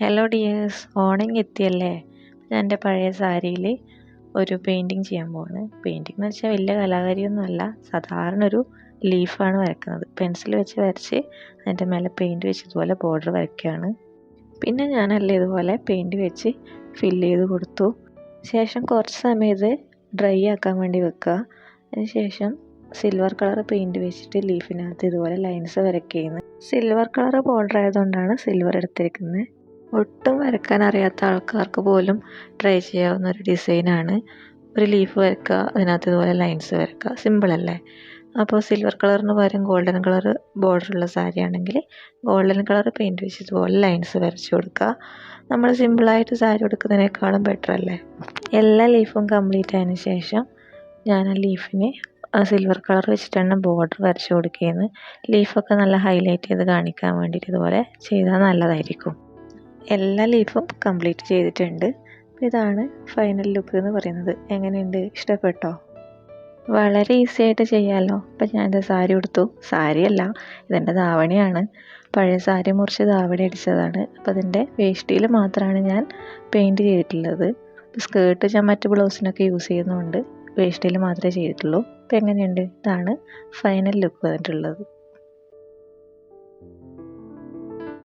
Hello dears owning എത്തിയല്ലേ? ഞാൻ എന്റെ പഴയ സാരിയിൽ ഒരു പെയിന്റിങ് ചെയ്യാൻ പോവാണ്. പെയിന്റിംഗ് എന്ന് വെച്ചാൽ വലിയ കലാകാരിയൊന്നുമല്ല. സാധാരണ ഒരു ലീഫാണ് വരക്കുന്നത്. പെൻസിൽ വെച്ച് വരച്ച് അതിന്റെ മേലെ പെയിന്റ് വെച്ച് ഇതുപോലെ ബോർഡർ വരയ്ക്കുകയാണ്. പിന്നെ ഞാനല്ലേ ഇതുപോലെ പെയിന്റ് വെച്ച് ഫില്ല് ചെയ്ത് കൊടുത്തു. ശേഷം കുറച്ച് സമയം ഇത് ഡ്രൈ ആക്കാൻ വേണ്ടി വെക്കുക. അതിന് ശേഷം സിൽവർ കളർ പെയിന്റ് വെച്ചിട്ട് ലീഫിനകത്ത് ഇതുപോലെ ലൈൻസ് വരയ്ക്കുന്നത് സിൽവർ കളർ ബോർഡർ ആയതുകൊണ്ടാണ് സിൽവർ എടുത്തിരിക്കുന്നത്. ഒട്ടും വരക്കാൻ അറിയാത്ത ആൾക്കാർക്ക് പോലും ട്രൈ ചെയ്യാവുന്ന ഒരു ഡിസൈനാണ് ഒരു ലീഫ് വരയ്ക്കുക അതിനകത്ത് ഇതുപോലെ ലൈൻസ് വരയ്ക്കുക സിമ്പിളല്ലേ അപ്പോൾ സിൽവർ കളറിന് പകരം ഗോൾഡൻ കളർ ബോർഡറുള്ള സാരി ആണെങ്കിൽ ഗോൾഡൻ കളർ പെയിന്റ് വെച്ച് ഇതുപോലെ ലൈൻസ് വരച്ചു കൊടുക്കുക. നമ്മൾ സിമ്പിളായിട്ട് സാരി കൊടുക്കുന്നതിനേക്കാളും ബെറ്റർ അല്ലേ? എല്ലാ ലീഫും കംപ്ലീറ്റ് ആയതിനു ശേഷം ഞാൻ ആ ലീഫിന് സിൽവർ കളർ വെച്ചിട്ടാണ് ബോർഡർ വരച്ച് കൊടുക്കുകയെന്ന് ലീഫൊക്കെ നല്ല ഹൈലൈറ്റ് ചെയ്ത് കാണിക്കാൻ വേണ്ടിയിട്ട് ഇതുപോലെ ചെയ്താൽ നല്ലതായിരിക്കും. എല്ലാ ലീഫും കംപ്ലീറ്റ് ചെയ്തിട്ടുണ്ട്. ഇതാണ് ഫൈനൽ ലുക്ക് എന്ന് പറയുന്നത്. എങ്ങനെയുണ്ട്? ഇഷ്ടപ്പെട്ടോ? വളരെ ഈസി ആയിട്ട് ചെയ്യാമല്ലോ അപ്പം ഞാൻ എന്റെ സാരി ഉടുത്തു. സാരിയല്ല ഇതെന്റെ ധാവണിയാണ്. പഴയ സാരി മുറിച്ച് ധാവണി അടിച്ചതാണ്. അപ്പോൾ അതിന്റെ വേഷ്ടിയിൽ മാത്രമാണ് ഞാൻ പെയിന്റ് ചെയ്തിട്ടുള്ളത്. സ്കേർട്ട് ഞാൻ മറ്റ് ബ്ലൗസിനൊക്കെ യൂസ് ചെയ്യുന്നുണ്ട് വേഷ്ടിയിൽ മാത്രമേ ചെയ്തിട്ടുള്ളൂ. അപ്പോൾ എങ്ങനെയുണ്ട്? ഇതാണ് ഫൈനൽ ലുക്ക് വന്നിട്ടുള്ളത്.